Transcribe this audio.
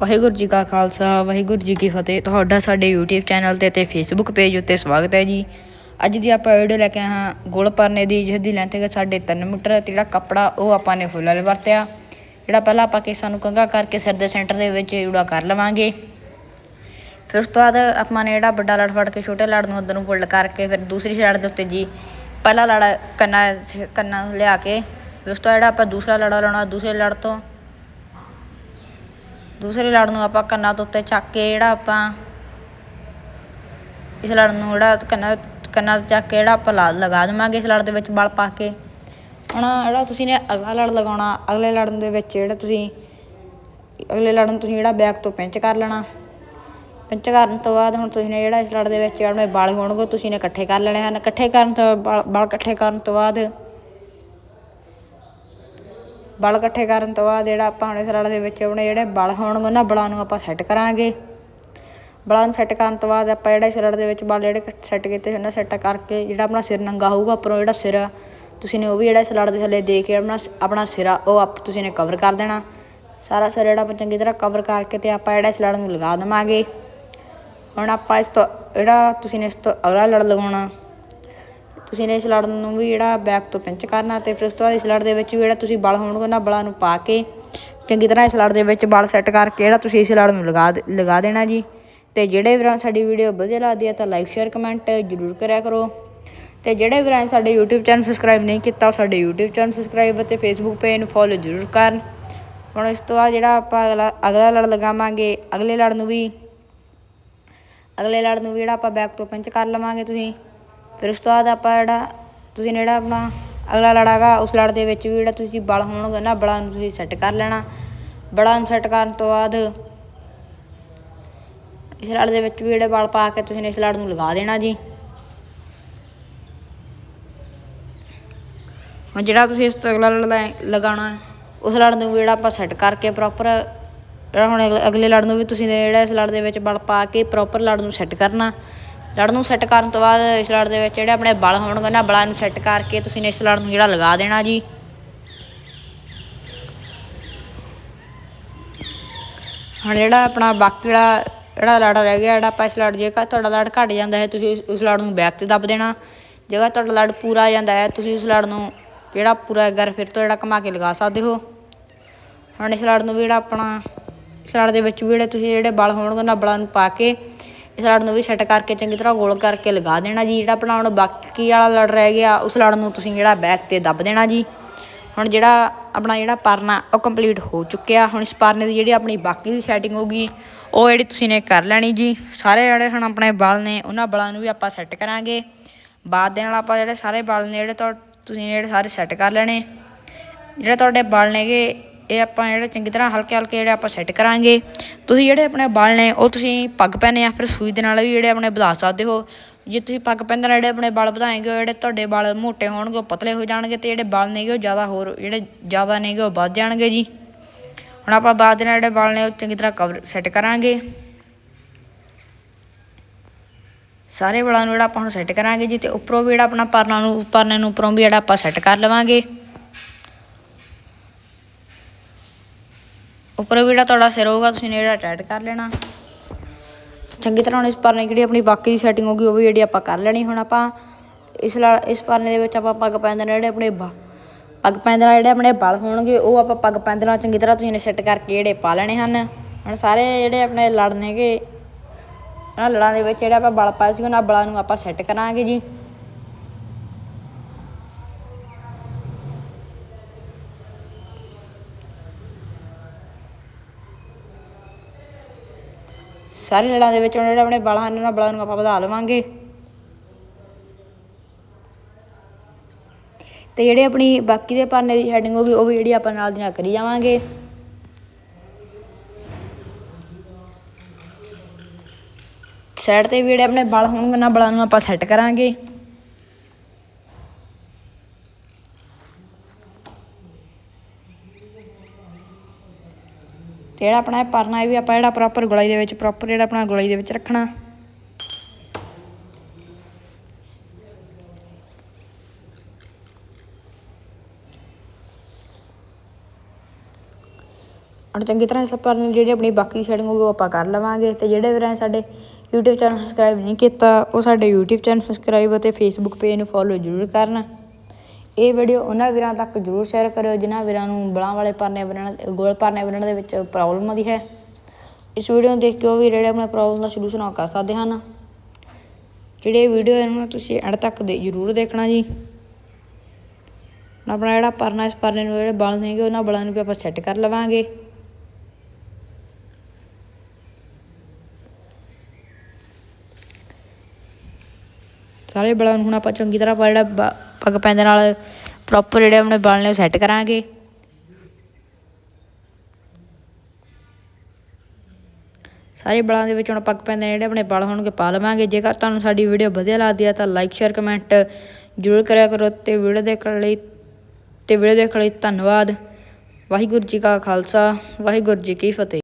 ਵਾਹਿਗੁਰੂ ਜੀ ਕਾ ਖਾਲਸਾ, ਵਾਹਿਗੁਰੂ ਜੀ ਕੀ ਫਤਿਹ। ਤੁਹਾਡਾ ਸਾਡੇ YouTube ਚੈਨਲ ਤੇ ਤੇ Facebook ਪੇਜ ਉੱਤੇ ਸਵਾਗਤ ਹੈ ਜੀ। ਅੱਜ ਦੀ ਆਪਾਂ ਵੀਡੀਓ ਲੈ ਕੇ ਆਏ ਹਾਂ ਗੋਲ ਪਰਨੇ ਦੀ ਜਿਸ ਦੀ ਲੈਂਥ ਹੈ ਸਾਡੇ 3 ਮੀਟਰ, ਤੇ ਜਿਹੜਾ ਕੱਪੜਾ ਉਹ ਆਪਾਂ ਨੇ ਫੁੱਲ ਵਾਲੇ ਵਰਤਿਆ। ਜਿਹੜਾ ਪਹਿਲਾਂ ਆਪਾਂ ਕੇਸਾਂ ਨੂੰ ਕੰਘਾ ਕਰਕੇ ਸਿਰ ਦੇ ਸੈਂਟਰ ਦੇ ਵਿੱਚ ਜੁੜਾ ਕਰ ਲਵਾਂਗੇ। ਫਿਰ ਉਸ ਤੋਂ ਬਾਅਦ ਆਪਾਂ ਨੇ ਜਿਹੜਾ ਵੱਡਾ ਲੜ ਫੜ ਕੇ ਛੋਟੇ ਲੜ ਨੂੰ ਅੰਦਰ ਨੂੰ ਫੋਲਡ ਕਰਕੇ ਫਿਰ ਦੂਸਰੀ ਸਾਈਡ ਦੇ ਉੱਤੇ ਜੀ ਪਹਿਲਾ ਲੜ ਕੰਨਾ ਕੰਨਾ ਨੂੰ ਲਿਆ ਕੇ, ਫਿਰ ਉਸ ਤੋਂ ਜਿਹੜਾ ਆਪਾਂ ਦੂਸਰਾ ਲੜਾ ਲਾਉਣਾ, ਦੂਸਰੇ ਲੜ ਤੋਂ ਦੂਸਰੇ ਲੜ ਨੂੰ ਆਪਾਂ ਕੰਨਾਂ ਤੋਂ ਉੱਤੇ ਚੱਕ ਕੇ ਜਿਹੜਾ ਆਪਾਂ ਇਸ ਲੜ ਨੂੰ ਜਿਹੜਾ ਕੰਨਾਂ ਕੰਨਾਂ ਤੋਂ ਚੱਕ ਕੇ ਜਿਹੜਾ ਆਪਾਂ ਲਾ ਲਗਾ ਦੇਵਾਂਗੇ ਇਸ ਲੜ ਦੇ ਵਿੱਚ ਬਲ ਪਾ ਕੇ। ਹੁਣ ਜਿਹੜਾ ਤੁਸੀਂ ਨੇ ਅਗਲਾ ਲੜ ਲਗਾਉਣਾ, ਅਗਲੇ ਲੜਨ ਦੇ ਵਿੱਚ ਜਿਹੜਾ ਤੁਸੀਂ ਅਗਲੇ ਲੜਨ ਤੁਸੀਂ ਜਿਹੜਾ ਬੈਕ ਤੋਂ ਪਿੰਚ ਕਰ ਲੈਣਾ। ਪਿੰਚ ਕਰਨ ਤੋਂ ਬਾਅਦ ਹੁਣ ਤੁਸੀਂ ਨੇ ਜਿਹੜਾ ਇਸ ਲੜ ਦੇ ਵਿੱਚ ਆਪਣੇ ਬਲ ਹੋਣਗੇ, ਤੁਸੀਂ ਨੇ ਇਕੱਠੇ ਕਰ ਲੈਣੇ ਹਨ। ਇਕੱਠੇ ਕਰਨ ਤੋਂ ਬਲ ਇਕੱਠੇ ਕਰਨ ਤੋਂ ਬਾਅਦ ਬਲ ਇਕੱਠੇ ਕਰਨ ਤੋਂ ਬਾਅਦ ਜਿਹੜਾ ਆਪਾਂ ਹੁਣ ਇਸ ਦੇ ਵਿੱਚ ਆਪਣੇ ਜਿਹੜੇ ਬਲ ਹੋਣਗੇ ਉਹਨਾਂ ਬਲਾਂ ਨੂੰ ਆਪਾਂ ਸੈੱਟ ਕਰਾਂਗੇ। ਬਲਾਂ ਨੂੰ ਸੈੱਟ ਕਰਨ ਤੋਂ ਬਾਅਦ ਆਪਾਂ ਜਿਹੜਾ ਇਸ ਦੇ ਵਿੱਚ ਬਲ ਜਿਹੜੇ ਸੈੱਟ ਕੀਤੇ ਉਹਨਾਂ ਸੈੱਟ ਕਰਕੇ ਜਿਹੜਾ ਆਪਣਾ ਸਿਰ ਨੰਗਾ ਹੋਊਗਾ ਉੱਪਰੋਂ ਜਿਹੜਾ ਸਿਰ ਆ, ਤੁਸੀਂ ਨੇ ਉਹ ਵੀ ਜਿਹੜਾ ਇਸ ਦੇ ਥੱਲੇ ਦੇ ਕੇ ਆਪਣਾ ਆਪਣਾ ਸਿਰਾ ਉਹ ਆਪ ਤੁਸੀਂ ਨੇ ਕਵਰ ਕਰ ਦੇਣਾ। ਸਾਰਾ ਸਿਰ ਜਿਹੜਾ ਆਪਾਂ ਚੰਗੀ ਤਰ੍ਹਾਂ ਕਵਰ ਕਰਕੇ ਤੇ ਆਪਾਂ ਜਿਹੜਾ ਇਸ ਨੂੰ ਲਗਾ ਦੇਵਾਂਗੇ। ਹੁਣ ਆਪਾਂ ਇਸ ਤੋਂ ਜਿਹੜਾ ਤੁਸੀਂ ਨੇ ਇਸ ਤੋਂ ਅਗਲਾ ਲੜ ਲਗਾਉਣਾ ਤੁਸੀਂ ਨੇ ਇਸ ਲੜ ਨੂੰ ਵੀ ਜਿਹੜਾ ਬੈਕ ਤੋਂ ਪਿੰਚ ਕਰਨਾ ਤੇ ਫਿਰ ਉਸ ਤੋਂ ਬਾਅਦ ਇਸ ਲੜ ਦੇ ਵਿੱਚ ਵੀ ਜਿਹੜਾ ਤੁਸੀਂ ਬਲ ਹੋਣਗੇ, ਉਹਨਾਂ ਬਲਾਂ ਨੂੰ ਪਾ ਕੇ ਚੰਗੀ ਤਰ੍ਹਾਂ ਇਸ ਲੜ ਦੇ ਵਿੱਚ ਬਲ ਸੈੱਟ ਕਰਕੇ ਜਿਹੜਾ ਤੁਸੀਂ ਇਸ ਲੜ ਨੂੰ ਲਗਾ ਦੇ- ਲਗਾ ਦੇਣਾ ਜੀ। ਤੇ ਜਿਹੜੇ ਵੀਰਾਂ ਸਾਡੀ ਵੀਡੀਓ ਵਧੀਆ ਲੱਗਦੀ ਹੈ ਤਾਂ ਲਾਈਕ ਸ਼ੇਅਰ ਕਮੈਂਟ ਜ਼ਰੂਰ ਕਰਿਆ ਕਰੋ। ਤੇ ਜਿਹੜੇ ਵੀਰਾਂ ਸਾਡੇ YouTube ਚੈਨਲ ਸਬਸਕ੍ਰਾਈਬ ਨਹੀਂ ਕੀਤਾ ਸਾਡੇ YouTube ਚੈਨਲ ਸਬਸਕ੍ਰਾਈਬ ਅਤੇ Facebook ਪੇਜ ਨੂੰ ਫੋਲੋ ਜ਼ਰੂਰ ਕਰਨ। ਹੁਣ ਇਸ ਤੋਂ ਬਾਅਦ ਜਿਹੜਾ ਆਪਾਂ ਅਗਲਾ ਅਗਲਾ ਲੜ ਲਗਾਵਾਂਗੇ, ਅਗਲੇ ਲੜ ਨੂੰ ਵੀ, ਅਗਲੇ ਲੜ ਨੂੰ ਵੀ ਜਿਹੜਾ ਆਪਾਂ ਬੈਕ ਤੋਂ ਪਿੰਚ ਕਰ ਲਵਾਂਗੇ ਤੁਸੀਂ। ਫਿਰ ਉਸ ਤੋਂ ਬਾਅਦ ਆਪਾਂ ਜਿਹੜਾ, ਤੁਸੀਂ ਜਿਹੜਾ ਆਪਣਾ ਅਗਲਾ ਲੜ ਹੈਗਾ ਉਸ ਲੜ ਦੇ ਵਿੱਚ ਵੀ ਜਿਹੜਾ ਤੁਸੀਂ ਬਲ ਹੋਣਗੇ ਨਾ, ਬਲਾਂ ਨੂੰ ਤੁਸੀਂ ਸੈੱਟ ਕਰ ਲੈਣਾ। ਬਲਾਂ ਨੂੰ ਸੈੱਟ ਕਰਨ ਤੋਂ ਬਾਅਦ ਇਸ ਲੜ ਦੇ ਵਿੱਚ ਵੀ ਜਿਹੜੇ ਬਲ ਪਾ ਕੇ ਤੁਸੀਂ ਨੇ ਇਸ ਲੜ ਨੂੰ ਲਗਾ ਦੇਣਾ ਜੀ। ਹੁਣ ਜਿਹੜਾ ਤੁਸੀਂ ਇਸ ਤੋਂ ਅਗਲਾ ਲੜ ਲੈ- ਲਗਾਉਣਾ, ਉਸ ਲੜ ਨੂੰ ਵੀ ਜਿਹੜਾ ਆਪਾਂ ਸੈੱਟ ਕਰਕੇ ਪ੍ਰੋਪਰ ਜਿਹੜਾ ਹੁਣ ਅਗਲੇ- ਅਗਲੇ ਲੜ ਨੂੰ ਵੀ ਤੁਸੀਂ ਨੇ ਜਿਹੜਾ ਇਸ ਲੜ ਦੇ ਵਿੱਚ ਬਲ ਪਾ ਕੇ ਪ੍ਰੋਪਰ ਲੜ ਨੂੰ ਸੈੱਟ ਕਰਨਾ। ਲੜ ਨੂੰ ਸੈੱਟ ਕਰਨ ਤੋਂ ਬਾਅਦ ਇਸ ਲੜ ਦੇ ਵਿੱਚ ਜਿਹੜੇ ਆਪਣੇ ਬਲ ਹੋਣਗੇ ਨਾ, ਬਲਾਂ ਨੂੰ ਸੈੱਟ ਕਰਕੇ ਤੁਸੀਂ ਨੇ ਇਸ ਲੜ ਨੂੰ ਜਿਹੜਾ ਲਗਾ ਦੇਣਾ ਜੀ। ਹੁਣ ਜਿਹੜਾ ਆਪਣਾ ਬਾਕੀ ਜਿਹੜਾ ਜਿਹੜਾ ਲੜ ਰਹਿ ਗਿਆ, ਜਿਹੜਾ ਆਪਾਂ ਇਸ ਲੜ ਜੇਕਰ ਤੁਹਾਡਾ ਲੜ ਘਟ ਜਾਂਦਾ ਹੈ, ਤੁਸੀਂ ਉਸ- ਲੜ ਨੂੰ ਬੈਕ ਤੇ ਦੱਬ ਦੇਣਾ। ਜੇਕਰ ਤੁਹਾਡਾ ਲੜ ਪੂਰਾ ਆ ਜਾਂਦਾ ਹੈ, ਤੁਸੀਂ ਉਸ ਲੜ ਨੂੰ ਜਿਹੜਾ ਪੂਰਾ ਇੱਕ ਵਾਰ ਫਿਰ ਤੋਂ ਜਿਹੜਾ ਘੁਮਾ ਕੇ ਲਗਾ ਸਕਦੇ ਹੋ। ਹੁਣ ਇਸ ਲੜ ਨੂੰ ਵੀ ਜਿਹੜਾ ਆਪਣਾ, ਇਸ ਲੜ ਦੇ ਵਿੱਚ ਵੀ ਜਿਹੜੇ ਤੁਸੀਂ ਜਿਹੜੇ ਬਲ ਹੋਣਗੇ, ਉਹਨਾਂ ਬਲਾਂ ਨੂੰ ਪਾ ਕੇ ਇਸ ਲੜ ਨੂੰ ਵੀ ਸੈੱਟ ਕਰਕੇ ਚੰਗੀ ਤਰ੍ਹਾਂ ਗੋਲ ਕਰਕੇ ਲਗਾ ਦੇਣਾ ਜੀ, ਜਿਹੜਾ ਆਪਣਾ ਹੁਣ ਬਾਕੀ ਵਾਲਾ ਲੜ ਰਹਿ ਗਿਆ, ਉਸ ਲੜ ਨੂੰ ਤੁਸੀਂ ਜਿਹੜਾ ਬੈਕ ਤੇ ਦੱਬ ਦੇਣਾ ਜੀ। ਹੁਣ ਜਿਹੜਾ ਆਪਣਾ ਜਿਹੜਾ ਪਰਨਾ, ਉਹ ਕੰਪਲੀਟ ਹੋ ਚੁੱਕਿਆ। ਹੁਣ ਇਸ ਪਰਨੇ ਦੀ ਜਿਹੜੀ ਆਪਣੀ ਬਾਕੀ ਦੀ ਸੈਟਿੰਗ ਹੋਗੀ ਉਹ ਜਿਹੜੀ ਤੁਸੀਂ ਨੇ ਕਰ ਲੈਣੀ ਜੀ। ਸਾਰੇ ਜਿਹੜੇ ਹੁਣ ਆਪਣੇ ਬਲ ਨੇ, ਉਹਨਾਂ ਬਲਾਂ ਨੂੰ ਵੀ ਆਪਾਂ ਸੈੱਟ ਕਰਾਂਗੇ। ਬਾਅਦ ਦੇ ਨਾਲ ਆਪਾਂ ਜਿਹੜੇ ਸਾਰੇ ਬਲ ਨੇ, ਜਿਹੜੇ ਤੁਹਾ- ਤੁਸੀਂ ਜਿਹੜੇ ਸਾਰੇ ਸੈੱਟ ਕਰ ਲੈਣੇ। ਜਿਹੜੇ ਤੁਹਾਡੇ ਬਲ ਨੇਗੇ ਇਹ ਆਪਾਂ ਜਿਹੜਾ ਚੰਗੀ ਤਰ੍ਹਾਂ ਹਲਕੇ ਹਲਕੇ ਜਿਹੜੇ ਆਪਾਂ ਸੈੱਟ ਕਰਾਂਗੇ, ਤੁਸੀਂ ਜਿਹੜੇ ਆਪਣੇ ਬਲ ਨੇ, ਉਹ ਤੁਸੀਂ ਪੱਗ ਪੈਨੇ ਆ ਫਿਰ ਸੂਈ ਦੇ ਨਾਲ ਵੀ ਜਿਹੜੇ ਆਪਣੇ ਵਧਾ ਸਕਦੇ ਹੋ। ਜੇ ਤੁਸੀਂ ਪੱਗ ਪੈਂਦੇ ਨਾਲ ਜਿਹੜੇ ਆਪਣੇ ਬਲ ਵਧਾਏਗੇ ਜਿਹੜੇ ਤੁਹਾਡੇ ਬਲ ਮੋਟੇ ਹੋਣਗੇ, ਉਹ ਪਤਲੇ ਹੋ ਜਾਣਗੇ ਤੇ ਜਿਹੜੇ ਬਲ ਨੇਗੇ, ਉਹ ਜ਼ਿਆਦਾ ਹੋਰ ਜਿਹੜੇ ਜ਼ਿਆਦਾ ਨੇਗੇ, ਉਹ ਵੱਧ ਜਾਣਗੇ ਜੀ। ਹੁਣ ਆਪਾਂ ਬਾਅਦ ਦੇ ਨਾਲ ਜਿਹੜੇ ਬਲ ਨੇ, ਉਹ ਚੰਗੀ ਤਰ੍ਹਾਂ ਕਵਰ ਸੈੱਟ ਕਰਾਂਗੇ। ਸਾਰੇ ਬਲਾਂ ਨੂੰ ਜਿਹੜਾ ਆਪਾਂ ਹੁਣ ਸੈੱਟ ਕਰਾਂਗੇ ਜੀ, ਤੇ ਉੱਪਰੋਂ ਵੀ ਜਿਹੜਾ ਆਪਣਾ ਪਰਨਾ ਨੂੰ, ਪਰਨੇ ਨੂੰ ਉੱਪਰੋਂ ਵੀ ਜਿਹੜਾ ਆਪਾਂ ਸੈੱਟ ਕਰ ਲਵਾਂਗੇ। ਉੱਪਰੋਂ ਵੀ ਜਿਹੜਾ ਤੁਹਾਡਾ ਸਿਰ ਹੋਊਗਾ, ਤੁਸੀਂ ਨੇ ਜਿਹੜਾ ਟਾਈਟ ਕਰ ਲੈਣਾ। ਚੰਗੀ ਤਰ੍ਹਾਂ ਹੁਣ ਇਸ ਪਰਨੇ ਜਿਹੜੀ ਆਪਣੀ ਬਾਕੀ ਦੀ ਸੈਟਿੰਗ ਹੋਗੀ ਉਹ ਵੀ ਜਿਹੜੀ ਆਪਾਂ ਕਰ ਲੈਣੀ ਹੁਣ ਆਪਾਂ। ਇਸ ਨਾਲ ਇਸ ਪਰਨੇ ਦੇ ਵਿੱਚ ਆਪਾਂ ਪੱਗ ਪੈਂਦੇ ਨਾਲ ਜਿਹੜੇ ਆਪਣੇ ਬ- ਪੱਗ ਪੈਂਦੇ ਨਾਲ ਜਿਹੜੇ ਆਪਣੇ ਬਲ ਹੋਣਗੇ, ਉਹ ਆਪਾਂ ਪੱਗ ਪੈਂਦੇ ਨਾਲ ਚੰਗੀ ਤਰ੍ਹਾਂ ਤੁਸੀਂ ਨੇ ਸੈੱਟ ਕਰਕੇ ਜਿਹੜੇ ਪਾ ਲੈਣੇ ਹਨ। ਹੁਣ ਸਾਰੇ ਜਿਹੜੇ ਆਪਣੇ ਲੜ ਨੇਗੇ ਉਹਨਾਂ ਲੜਾਂ ਦੇ ਵਿੱਚ ਜਿਹੜੇ ਆਪਾਂ ਬਲ ਪਾਏ ਸੀ, ਉਹਨਾਂ ਬਲਾਂ ਨੂੰ ਆਪਾਂ ਸੈੱਟ ਕਰਾਂਗੇ ਜੀ। ਸਾਰੇ ਲੜਾਂ ਦੇ ਵਿੱਚ ਹੁਣ ਜਿਹੜੇ ਆਪਣੇ ਬਲ ਹਨ ਉਹਨਾਂ ਬਲਾਂ ਨੂੰ ਆਪਾਂ ਵਧਾ ਲਵਾਂਗੇ। ਤੇ ਜਿਹੜੇ ਆਪਣੀ ਬਾਕੀ ਦੇ ਪਰਨੇ ਦੀ ਹੈਡਿੰਗ ਹੋਗੀ ਉਹ ਵੀ ਜਿਹੜੀ ਆਪਾਂ ਨਾਲ ਦੀ ਨਾਲ ਕਰੀ ਜਾਵਾਂਗੇ। ਸਾਈਡ ਤੇ ਵੀ ਜਿਹੜੇ ਆਪਣੇ ਬਲ ਹੋਣਗੇ ਨਾ ਬਲਾਂ ਨੂੰ ਆਪਾਂ ਸੈੱਟ ਕਰਾਂਗੇ। ਤੇ ਜਿਹੜਾ ਆਪਣਾ ਇਹ ਪਰਨਾ ਇਹ ਵੀ ਆਪਾਂ ਜਿਹੜਾ ਪ੍ਰੋਪਰ ਗੋਲਾਈ ਦੇ ਵਿੱਚ ਪ੍ਰੋਪਰ ਜਿਹੜਾ ਆਪਣਾ ਗੋਲਾਈ ਦੇ ਵਿੱਚ ਰੱਖਣਾ। ਹੁਣ ਚੰਗੀ ਤਰ੍ਹਾਂ ਇਸ ਪਰ ਜਿਹੜੀ ਆਪਣੀ ਬਾਕੀ ਸੈਟਿੰਗ ਹੋਊਗੀ ਉਹ ਆਪਾਂ ਕਰ ਲਵਾਂਗੇ ਤੇ ਜਿਹੜੇ ਵੀਰਾਂ ਸਾਡੇ YouTube ਚੈਨਲ ਸਬਸਕ੍ਰਾਈਬ ਨਹੀਂ ਕੀਤਾ, ਉਹ ਸਾਡੇ YouTube ਚੈਨਲ ਸਬਸਕ੍ਰਾਈਬ ਅਤੇ Facebook ਪੇਜ ਨੂੰ ਫੋਲੋ ਜ਼ਰੂਰ ਕਰਨ। ਇਹ ਵੀਡੀਓ ਉਹਨਾਂ ਵੀਰਾਂ ਤੱਕ ਜ਼ਰੂਰ ਸ਼ੇਅਰ ਕਰਿਓ, ਜਿਨ੍ਹਾਂ ਵੀਰਾਂ ਨੂੰ ਬਲਾਂ ਵਾਲੇ ਪਰਨੇ ਬਣਨ ਗੋਲ ਪਰਨੇ ਬਣਨ ਦੇ ਵਿੱਚ ਪ੍ਰੋਬਲਮ ਆਉਂਦੀ ਹੈ। ਇਸ ਵੀਡੀਓ ਨੂੰ ਦੇਖ ਕੇ ਉਹ ਵੀ ਜਿਹੜੇ ਆਪਣੇ ਪ੍ਰੋਬਲਮ ਦਾ ਸੋਲੂਸ਼ਨ ਆ ਕਰ ਸਕਦੇ ਹਨ। ਜਿਹੜੇ ਵੀਡੀਓ ਇਹਨਾਂ ਨੂੰ ਤੁਸੀਂ ਐਂਡ ਤੱਕ ਦੇ, ਜ਼ਰੂਰ ਦੇਖਣਾ ਜੀ। ਆਪਣਾ ਜਿਹੜਾ ਪਰਨਾ, ਇਸ ਪਰਨੇ ਨੂੰ ਜਿਹੜੇ ਬਲ ਨੇਗੇ ਉਹਨਾਂ ਬਲਾਂ ਨੂੰ ਵੀ ਆਪਾਂ ਸੈੱਟ ਕਰ ਲਵਾਂਗੇ। ਸਾਰੇ ਬਲਾਂ ਨੂੰ ਹੁਣ ਆਪਾਂ ਚੰਗੀ ਤਰ੍ਹਾਂ ਆਪਾਂ ਜਿਹੜਾ ਬ- ਪੱਗ ਪੈਂਦੇ ਨਾਲ ਪ੍ਰੋਪਰ ਜਿਹੜੇ ਆਪਣੇ ਬਲ ਨੇ ਉਹ ਸੈੱਟ ਕਰਾਂਗੇ। ਸਾਰੇ ਬਲਾਂ ਦੇ ਵਿੱਚ ਹੁਣ ਪੱਗ ਪੈਂਦੇ ਨੇ ਜਿਹੜੇ ਆਪਣੇ ਬਲ ਹੋਣਗੇ ਪਾ ਲਵਾਂਗੇ। ਜੇਕਰ ਤੁਹਾਨੂੰ ਸਾਡੀ ਵੀਡੀਓ ਵਧੀਆ ਲੱਗਦੀ ਹੈ ਤਾਂ ਲਾਈਕ ਸ਼ੇਅਰ ਕਮੈਂਟ ਜ਼ਰੂਰ ਕਰਿਆ ਕਰੋ ਤੇ ਵੀਡੀਓ ਦੇਖਣ ਲਈ, ਤੇ ਵੀਡੀਓ ਦੇਖਣ ਲਈ ਧੰਨਵਾਦ। ਵਾਹਿਗੁਰੂ ਜੀ ਕਾ ਖਾਲਸਾ, ਵਾਹਿਗੁਰੂ ਜੀ ਕੀ ਫਤਿਹ।